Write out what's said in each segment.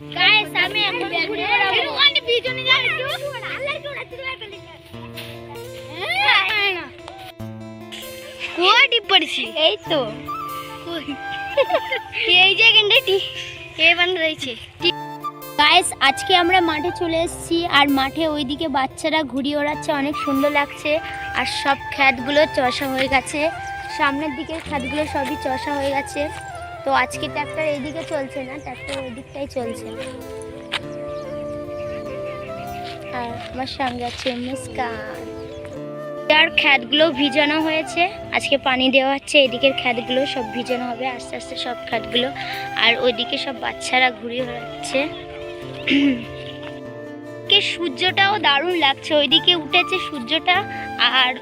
Guys আমি এখন ঘুরে বেড়াবো ওখানে পিছনে একটু আল্লাহ একটু পড়ছি এই তো এই যে গেন্ডেটি এ বান রয়েছে গাইস আজকে আমরা মাঠে চলে এসেছি আর মাঠে ওইদিকে বাচ্চারা ঘুরিয়ে ওড়াচ্ছে অনেক সুন্দর লাগছে আর সব খ্যাতগুলো চষা হয়ে গেছে। সামনের দিকে খ্যাতগুলো সবই চষা হয়ে গেছে। তো আজকে ট্র্যাক্টর এইদিকে চলছে না ট্র্যাক্টর ওই দিকটাই চলছে। আর আমার সঙ্গে আছে মুস্কান আর খ্যাতগুলো ভিজানো হয়েছে, আজকে পানি দেওয়া হচ্ছে, এদিকের খ্যাতগুলো সব ভিজানো হবে, আস্তে আস্তে সব খ্যাতগুলো। আর ওইদিকে সব বাচ্চারা ঘুরে বেড়াচ্ছে। সূর্যটাও দারুণ লাগছে, ওইদিকে উঠেছে সূর্যটা, আর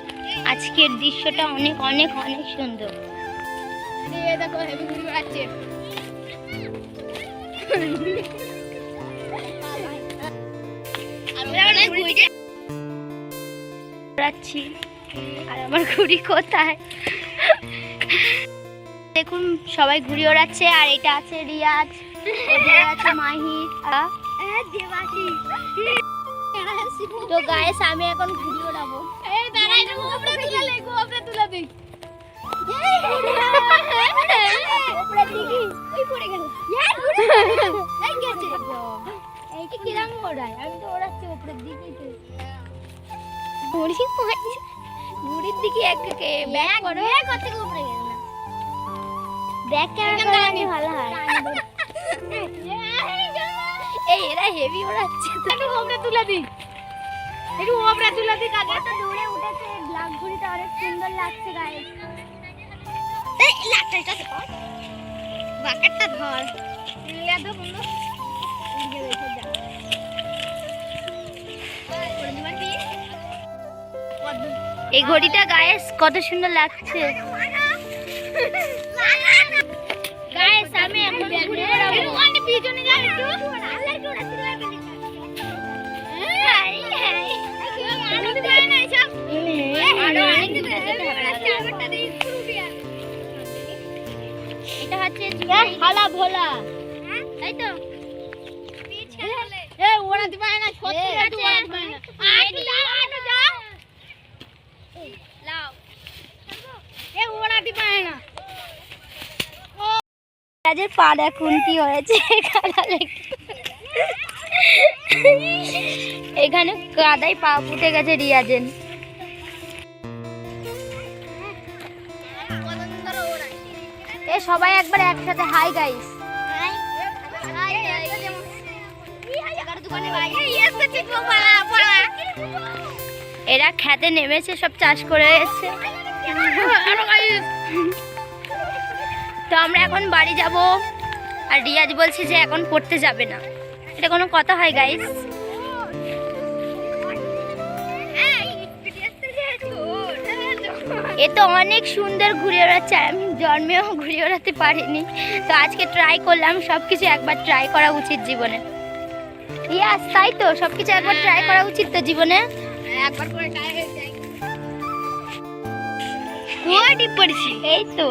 আজকের দৃশ্যটা অনেক অনেক অনেক সুন্দর। দেখো হেভি ঘুরে বেড়াচ্ছে বেড়াচ্ছি আর আমার ঘুড়ি কোথায়? দেখুন সবাই ঘুড়ি ওড়াচ্ছে আর এটা আছে রিয়াজ। আছে মাহির আ- তো গায়েস আমি এখন ঘুড়ি ওড়াবো। ওড়ায় আমি তো ওড়াচ্ছি উপরের দিকে ঘুড়ি ঘুড়ির দিকে এক ব্যাক করো। কত উপরে গেল না। ব্যাক ক্যামেরা করলে ভালো হয়। এই এরা হেভি ওড়াচ্ছে। একটু ওপরে তুলে দিই। একটু ওপরে তুলে দিই কাকে। কত দূরে উঠেছে ব্ল্যাক ঘুড়িটা অনেক সুন্দর লাগছে গায়ে এই লাটটা বাকেটটা ধর। বন্ধু। এই ঘড়িটা গায়ে কত সুন্দর লাগছে। গায়েস আমি এখন ঘুরে বেড়াবো। ওখানে পিছনে যা একটু আরও অনেক দূরে যেতে হবে। এটা হচ্ছে হালা ভোলা। তাই তো। ওড়াতে পারে না সত্যি এ, ওড়াতে পারে না আটু যা, আটু যা। এ ওড়াতে পারে না কাজের পাড়া খুন্তি হয়েছে এখানে। কাদাই পা ফুটে গেছে রিয়াজেন এ সবাই একবার একসাথে হাই গাইস এরা খেতে নেমেছে, সব চাষ করে এসছে। আমরা এখন বাড়ি যাব আর রিয়াজ বলছে যে এখন পড়তে যাবে না। এটা কোনো কথা হয় গাইস এ তো অনেক সুন্দর ঘুরে ওড়াচ্ছে আমি জন্মেও ঘুরে ওড়াতে পারিনি। তো আজকে ট্রাই করলাম সব কিছু একবার ট্রাই করা উচিত জীবনে। ইয়াস তাই তো? সব কিছু একবার ট্রাই করা উচিত তো জীবনে? একবার করে টাই হয়ে যায়। কুয়া ডিপ পড়ছি এই তো।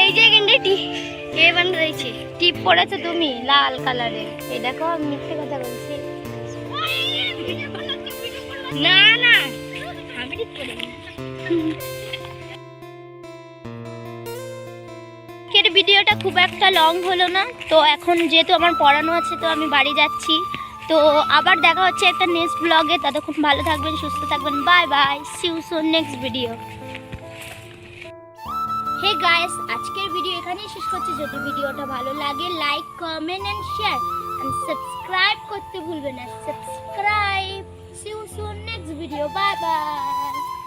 এই যে গেন্ডেটি এ রয়েছে টিপ তুমি, লাল কালারের। এই দেখো মিথ্যে কথা বলছি। না না। আমি এর ভিডিওটা খুব একটা লং হলো না। তো এখন যেহেতু আমার পড়ানো আছে, তো আমি বাড়ি যাচ্ছি। তো আবার দেখা হচ্ছে একটা নেক্সট ব্লগে ততক্ষণ ভালো থাকবেন, সুস্থ থাকবেন। Bye bye see you soon next video hey guys আজকের ভিডিও এখানেই শেষ করছি। যদি ভিডিওটা ভালো লাগে like comment and share and subscribe করতে ভুলবেন না। Subscribe see you soon next video bye bye